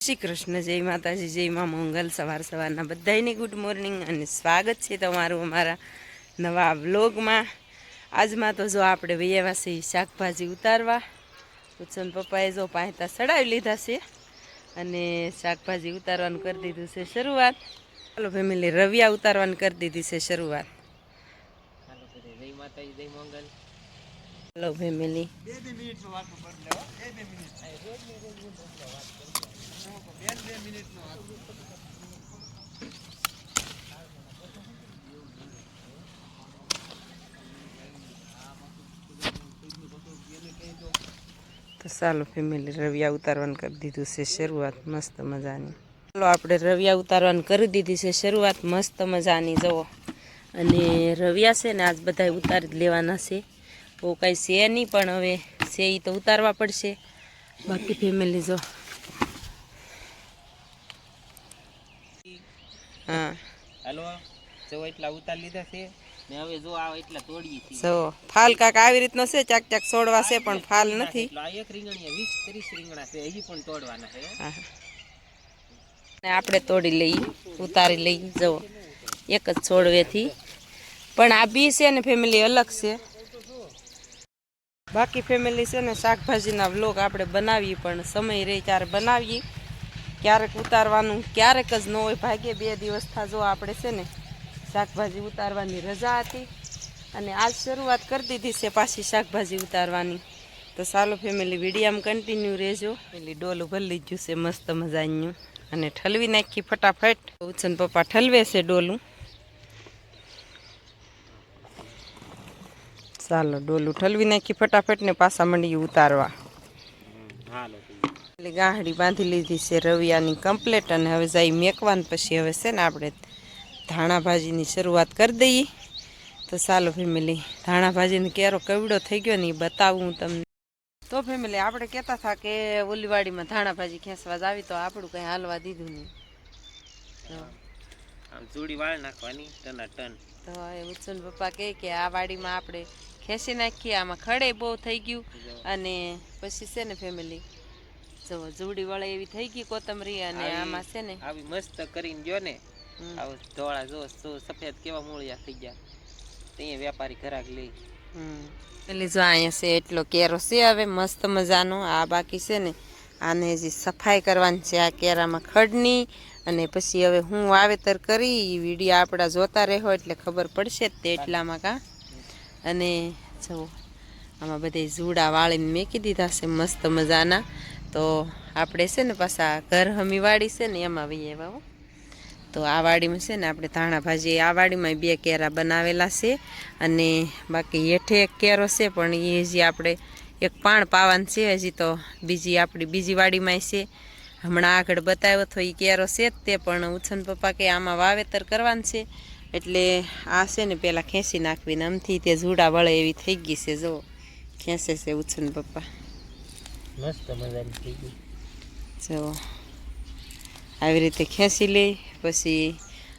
શ્રી કૃષ્ણ જય માતાજી જય મા મંગલ. સવાર સવારના બધાને ગુડ મોર્નિંગ અને સ્વાગત છે તમારું અમારા નવા વ્લોગમાં આજમાં તો જો આપણે વૈયાવાસી શાકભાજી ઉતારવા ઉત્સન પપ્પાએ જો પાંચતા સડાવી લીધા છે અને શાકભાજી ઉતારવાનું કરી દીધું છે શરૂઆત. ચાલો ફેમિલી રવિયા ઉતારવાની કરી દીધી છે શરૂઆત. જય માતાજી જય મંગલ. ચાલો ફેમિલી તો ચાલો ફેમિલી રવિયા ઉતારવાનું કરી દીધું છે, શરૂઆત મસ્ત મજાની. ચાલો આપણે રવિયા ઉતારવાનું કરી દીધી છે, શરૂઆત મસ્ત મજાની જવો અને રવિયા છે ને આજ બધા ઉતારી જ લેવાના છે. બહુ કાંઈ છે નહીં, પણ હવે છે એ તો ઉતારવા પડશે. બાકી ફેમિલી જો હા. હાલો જો એટલા ઉતાર લીધા છે ને હવે જો આ એટલા તોડીએ છીએ. જો ફાલ કાક આવી રીતનો છે ચાક ચાક છોડવા છે પણ ફાલ નથી. આ એક રીંગણીયા વીસ ત્રીસ રીંગણા છે હજી પણ તોડવાના છે. હા અને આપણે તોડી લઈએ ઉતારી લઈએ જુઓ એક જ છોડવેથી. પણ આ બી છે ને ફેમિલી અલગ છે. બાકી ફેમિલી છે ને શાકભાજીના વ્લોગ આપણે બનાવીએ પણ સમય રહે ત્યારે બનાવીએ. ક્યારેક ઉતારવાનું ક્યારેક જ ન હોય. ભાગ્યે બે દિવસ થા જો આપણે છે ને શાકભાજી ઉતારવાની રજા હતી અને આજ શરૂઆત કરી દીધી છે પાછી શાકભાજી ઉતારવાની. તો ચાલો ફેમિલી વિડીયામ કન્ટિન્યુ રહેજો. પેલી ડોલું ભરી ગયું છે મસ્ત મજાનું. અને ઠલવી નાખી ફટાફટ. ઉછન પપ્પા ઠલવે છે ડોલું. ચાલો ડોલું ઠલવી નાખી ફટાફટ ને પાછા મંડી ઉતારવા. હાલો. એટલે ગાહડી બાંધી લીધી છે રવિયાની કમ્પ્લેટ અને હવે જઈ મેકવાન પછી હવે છે ને આપણે ધાણા ભાજીની શરૂઆત કરી દઈએ. તો ચાલો ફેમિલી ધાણા ભાજીનો કેરો કવડો થઈ ગયો ને એ બતાવું તમને. તો ફેમિલી આપણે કહેતા હતા કે ઓલીવાડીમાં ધાણા ભાજી ખેંચવા આવી તો આપણું કંઈ હાલવા દીધું નહીં. તો આમ ચૂડી વાળ નાખવાની ટના ટન. તો એ ઉત્સન પપ્પા કહે કે આ વાડીમાં આપણે ખેંચી નાખીએ આમાં ખડે બહુ થઈ ગયું અને પછી છે ને ફેમિલી જુઓ જુડી વળે એવી થઈ ગઈ કોથમરી અને આમાં છે ને આવી મસ્ત કરીને ગયો ને. આવું ધોળા જો સફેદ કેવા મૂળિયા થઈ ગયા. ત્યાં વેપારી ઘરાક લે હમ. પેલી જો અહીંયા છે એટલો કેરો છે હવે મસ્ત મજાનો. આ બાકી છે ને આને હજી સફાઈ કરવાની છે આ કેરામાં ખડની. અને પછી હવે હું વાવેતર કરી એ વીડિયો આપણા જોતા રહો એટલે ખબર પડશે જ તે એટલામાં કા. અને જો આમાં બધે જુડા વાળીને મેકી દીધા છે મસ્ત મજાના. તો આપણે છે ને પાછા ઘર હમી વાડી છે ને એમાં આવીએ આવ્યા તો આ વાડીમાં છે ને આપણે ધાણા ભાજી, આ વાડીમાં બે કેરા બનાવેલા છે અને બાકી હેઠે એક કેરો છે, પણ એ હજી આપણે એક પાણ પાવાનું છે, હજી તો બીજી આપણી બીજી વાડીમાં છે. હમણાં આગળ બતાવ્યો હતો એ કેરો છે જ તે, પણ ઉછન પપ્પા કે આમાં વાવેતર કરવાનું છે. એટલે આ છે ને પહેલાં ખેંચી નાખવીને આમથી તે ઝૂડા વળે એવી થઈ ગઈ છે જો ખેંચે છે ઉછન પપ્પા. મસ્ત મજાની થઈ ગઈ. જો આવી રીતે ખેંચી લે પછી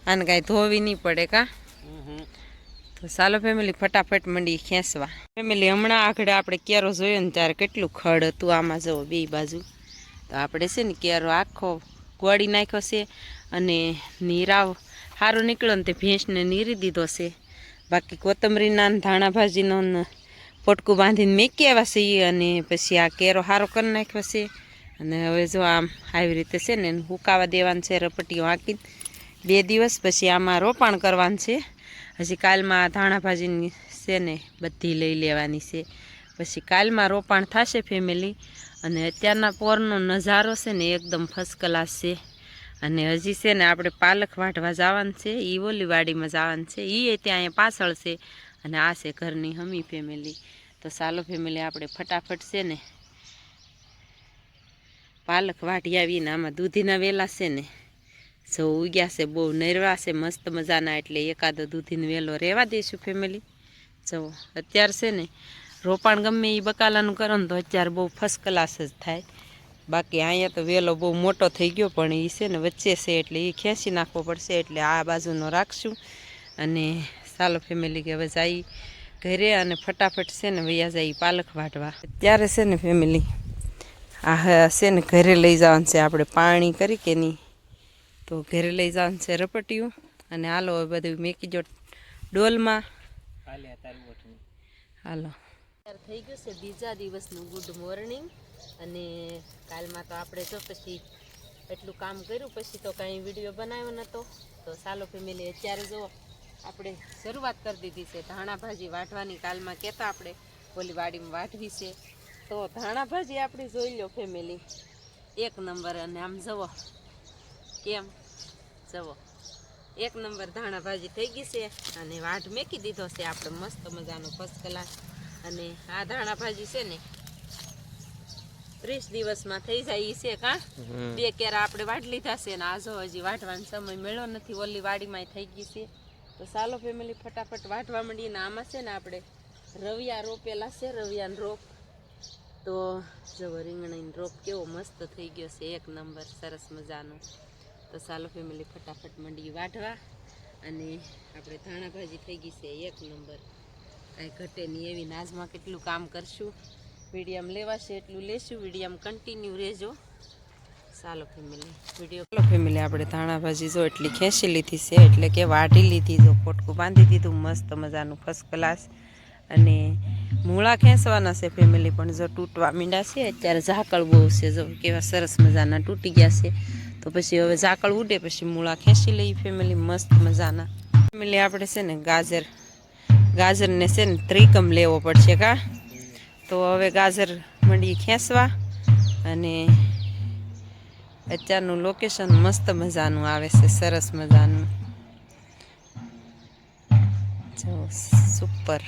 આને કાંઈ ધોવી નહીં પડે કા? તો ચાલો ફેમિલી ફટાફટ મંડી ખેંચવા. ફેમિલી હમણાં આગળ આપણે કેરો જોયો ને ત્યારે કેટલું ખડ હતું આમાં જવો બે બાજુ. તો આપણે છે ને કેરો આખો ગોળી નાખ્યો છે અને નીરાવ સારો નીકળ્યો ને તે ભેંસને નીરી દીધો છે. બાકી કોથમરીના ધાણાભાજીનો ધાણા ભાજીનો ને પોટકું બાંધીને મેકી આવ્યા છે ઈ અને પછી આ કેરો સારો કરી નાખ્યો છે. અને હવે જો આમ આવી રીતે છે ને હુકાવા દેવાનું છે, રપટીઓ હાંકીને. બે દિવસ પછી આમાં રોપાણ કરવાનું છે. હજી કાલમાં ધાણા ભાજીની છે ને બધી લઈ લેવાની છે. પછી કાલમાં રોપાણ થશે ફેમિલી અને અત્યારના પોરનો નજારો છે ને એકદમ ફર્સ્ટ ક્લાસ છે. અને હજી છે ને આપણે પાલક વાટવા જવાનું છે એ ઓલીવાડીમાં જવાનું છે. એ ત્યાં પાછળ છે. અને આ છે ઘરની હમી ફેમિલી તો ચાલો ફેમિલી, આપણે ફટાફટ છે ને પાલક વાટી આવીને આમાં દૂધીના વેલા છે ને. જો ઉગ્યા છે, બહુ નરવા છે, મસ્ત મજાના, એટલે એકાદો દૂધીનો વેલો રહેવા દઈશું ફેમિલી. જો અત્યારે છે ને, રોપાણ ગમે એ બકાલાનું કરો ને તો અત્યારે બહુ ફર્સ્ટ ક્લાસ જ થાય. બાકી અહીંયા તો વેલો બહુ મોટો થઈ ગયો, પણ એ છે ને વચ્ચે છે, એટલે એ ખેંચી નાખવો પડશે, એટલે આ બાજુનો રાખશું. અને ચાલો ફેમિલી, કે હવે જઈ ઘરે અને ફટાફટ છે ને વૈયા જાય પાલક વાટવા. ત્યારે છે ને ફેમિલી આ છે ને ઘરે લઈ જવાનું છે આપણે પાણી કરી કે નહીં? તો ઘરે લઈ જવાનું છે રપટિયું અને હાલો હવે બધું મેકી જો ડોલમાં. હાલો થઈ ગયું છે બીજા દિવસનું ગુડ મોર્નિંગ અને કાલમાં તો આપણે જો પછી એટલું કામ કર્યું પછી તો કાંઈ વીડિયો બનાવ્યો નહોતો તો સાલો ફેમિલી અત્યારે જો આપણે શરૂઆત કરી દીધી છે. ધાણા ભાજી વાટવાની કાલમાં કહેતા આપણે ઓલી વાડીમાં વાટવી છે. તો ધાણા ભાજી આપણી જોઈ લો ફેમિલી એક નંબર અને આમ જવો કેમ? જવો એક નંબર ધાણા ભાજી થઈ ગઈ છે અને વાટ મેકી દીધો છે. આપણે મસ્ત મજાનો ફર્સ્ટ ક્લાસ અને આ ધાણા ભાજી છે ને ત્રીસ દિવસમાં થઈ જાય એ છે કા? બે કેરા આપણે વાટ લીધા છે ને આજો હજી વાટવાનો સમય મેળો નથી. ઓલી વાડીમાં થઈ ગઈ છે. તો સાલો ફેમિલી ફટાફટ વાટવા માંડીએ ને આમાં છે ને આપણે રવિયા રોપેલા છે, રવિયાનો રોપ. તો જવો રીંગણીનો રોપ કેવો મસ્ત થઈ ગયો છે, એક નંબર, સરસ મજાનો. તો સાલો ફેમિલી ફટાફટ મંડી વાઢવા અને આપણે ધાણા ભાજી થઈ ગઈ છે, એક નંબર. કાંઈ ઘટે નહીં એવી નાજમાં કેટલું કામ કરશું. વિડીયમ લેવાશે એટલું લેશું, વિડીયમ કન્ટિન્યુ રહેજો. સાલો ફેમિલી વીડિયો ફેમિલી આપણે ધાણા ભાજી જો એટલી ખેંચી લીધી છે, એટલે કે વાટી લીધી, જો પોટકું બાંધી દીધું, મસ્ત મજાનું ફર્સ્ટ ક્લાસ અને મૂળા ખેંચવાના છે ફેમિલી પણ જો તૂટવા મીંડા છે, અત્યારે ઝાકળ બહુ છે, જો કેવા સરસ મજાના તૂટી ગયા છે. તો પછી હવે ઝાકળ ઉડે, પછી મૂળા ખેંચી લઈ ફેમિલી મસ્ત મજાના. ફેમિલી આપણે છે ને ગાજર, ગાજરને છે ને ત્રિકમ લેવો પડશે કા? તો હવે ગાજર મંડી ખેંચવા અને અત્યારનું લોકેશન મસ્ત મજાનું આવે છે, સરસ મજાનું. જો સુપર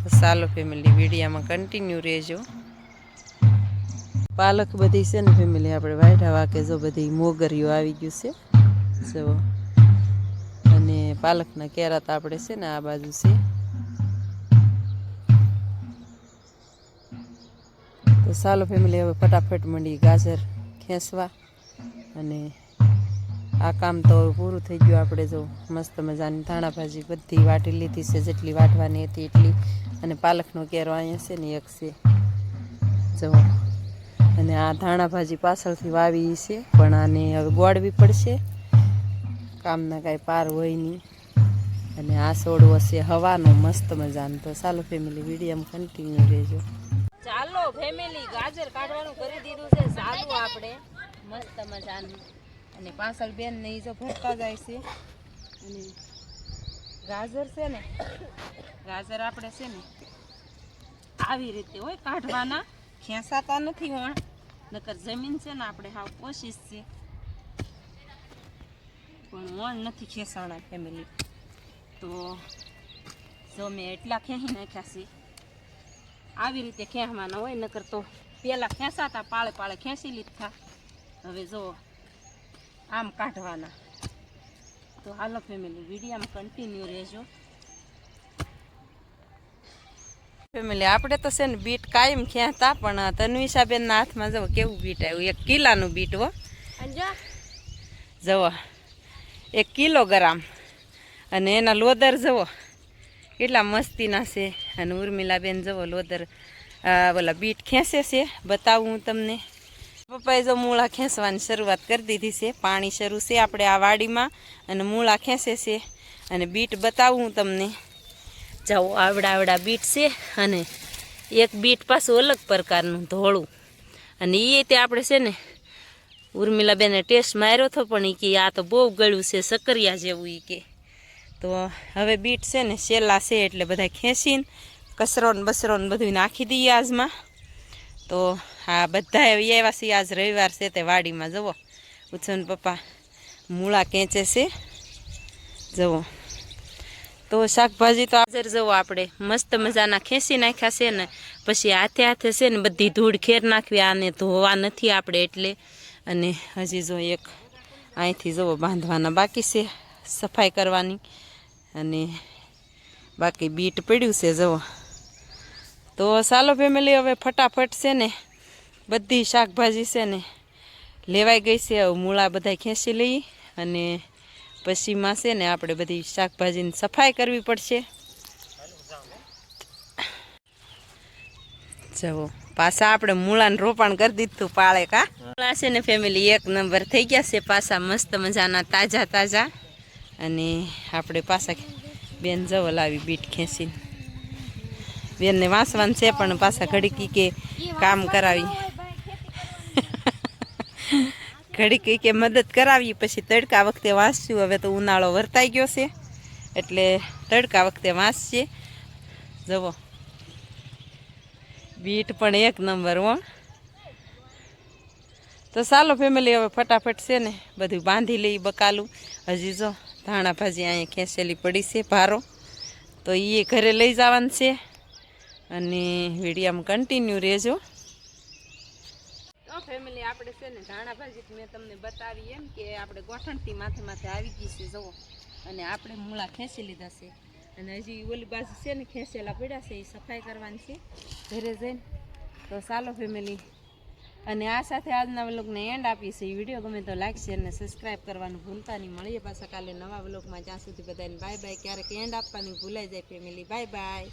તો ચાલો ફેમિલી વિડીયામાં કન્ટિન્યુ રહેજો. પાલક બધી છે ને ફેમિલી આપણે વાઢા વાકે જો બધી મોગરીઓ આવી ગયું છે. જો, અને પાલકના કેરા તો આપણે છે ને આ બાજુ છે. તો ચાલો ફેમિલી હવે ફટાફટ મંડી ગાજર ખેંચવા અને આ કામ તો પૂરું થઈ ગયું આપણે જો મસ્ત મજાની ધાણા ભાજી બધી વાટી લીધી છે, જેટલી વાટવાની હતી એટલી. અને પાલકનો કેરો અહીંયા છે ને, એક છે. જો. અને આ ધાણા ભાજી પાછળથી વાવી છે, પણ આને હવે ગોળવી પડશે. કામના કાંઈ પાર હોય નહીં. અને આ છોડવો છે હવાનો, મસ્ત મજાનો. તો ચાલો ફેમિલી વીડિયો કન્ટિન્યુ રહેજો. ચાલો ફેમિલી ગાજર કાઢવાનું કરી દીધું છે. સાદું આપણે. મસ્ત મજાનું. અને પાછળ બેન ને જો ભરતા જાય છે. અને ગાજર છે ને, ગાજર આપણે છે ને આવી રીતે હોય કાઢવાના. ખેંચાતા નથી વણ નકર જમીન છે ને આપણે હાવ કોશિશ છે પણ વણ નથી ખેંચાણા ફેમિલી તો જો મેં એટલા ખેંચી નાખ્યા છે. આવી રીતે ખેંચવાના હોય નકર તો પહેલાં ખેંચાતા પાળે પાળે ખેંચી લીધા. હવે જો આમ કાઢવાના. તો હાલો ફેમિલી વિડીયામાં કન્ટિન્યુ રહેજો. ફેમિલી આપણે તો છે ને બીટ કાયમ ખેંચતા પણ તન્વિષાબેનના હાથમાં જવો કેવું બીટ આવ્યું? એક કિલાનું બીટ હો. જવો એક કિલોગ્રામ. અને એના લોદર જવો કેટલા મસ્તીના છે. અને ઉર્મિલાબેન જવો લોદર આ ઓલા બીટ ખેંચે છે, બતાવું હું તમને. પપ્પાએ જો મૂળા ખેંચવાની શરૂઆત કરી દીધી છે, પાણી શરૂ છે આપણે આ વાડીમાં, અને મૂળા ખેંચે છે, અને બીટ બતાવું હું તમને. જાઓ, આવડા આવડા બીટ છે, અને એક બીટ પાછું અલગ પ્રકારનું ધોળું. અને એ તે આપણે છે ને, ઉર્મિલાબેને ટેસ્ટ માર્યો હતો પણ એ કે આ તો બહુ ગળ્યું છે, સકરિયા જેવું એ કે. તો હવે બીટ છે ને સેલા છે એટલે બધા ખેંચીને કચરો ને બસરો ને બધું નાખી દઈએ આજમાં. તો આ બધા એવા આજ રવિવાર છે તે વાડીમાં જવો ઉછન પપ્પા મૂળા કેંચે છે. જવો તો શાકભાજી તો હાજર જવો આપણે. મસ્ત મજાના ખેંચી નાખ્યા છે ને, પછી હાથે હાથે છે ને બધી ધૂળ ખેર નાખવી, આને ધોવા નથી આપણે એટલે. અને હજી જો એક અહીંથી જવો બાંધવાના બાકી છે, સફાઈ કરવાની. અને બાકી બીટ પડ્યું છે જવો તો સાલો ફેમિલી હવે ફટાફટ છે ને બધી શાકભાજી છે ને લેવાઈ ગઈ છે. હવે મૂળા બધા ખેંચી લઈ અને પછીમાં છે ને આપણે બધી શાકભાજીની સફાઈ કરવી પડશે. જવો પાછા આપણે મૂળાનું રોપણ કરી દીધું પાળે કા? મૂળા છે ને ફેમિલી એક નંબર થઈ ગયા છે. પાછા મસ્ત મજાના તાજા તાજા. અને આપણે પાછા બેન જવો લાવી બીટ ખેંચીને. બેનને વાંસવાનું છે, પણ પાછા ઘડીકી કે કામ કરાવી. ઘડીકી કે મદદ કરાવી, પછી તડકા વખતે વાંચશું હવે તો ઉનાળો વર્તાઈ ગયો છે, એટલે તડકા વખતે વાંચશે જવો બીટ પણ એક નંબર, હો. તો ચાલો ફેમિલી હવે ફટાફટ છે ને બધું બાંધી લઈ બકાલું. હજી જો ધાણા ભાજી અહીંયા ખેંચેલી પડી છે, ભારો. તો એ ઘરે લઈ જવાનું છે. અને વિડીયામાં કન્ટિન્યુ રહેજો. તો ફેમિલી આપણે છે ને ધાણા ભાજી મેં તમને બતાવી એમ કે આપણે ગોઠણથી માથે માથે આવી ગઈ છે, જુઓ. અને આપણે મૂળા ખેંચી લીધા છે. અને હજી ઓલી બાજુ છે ને ખેંચેલા પડ્યા છે, એ સફાઈ કરવાની છે. ઘરે જઈને. તો ચાલો ફેમિલી અને આ સાથે આજના વ્લોગને એન્ડ આપીએ છીએ. વીડિયો ગમે તો લાઈક શેર અને સબસ્ક્રાઈબ કરવાનું ભૂલતા નહીં. મળીએ પાછા કાલે નવા વ્લોગમાં. જ્યાં સુધી બધાને બાય બાય ક્યારેક એન્ડ આપવાની ભૂલાઈ જાય ફેમિલી બાય બાય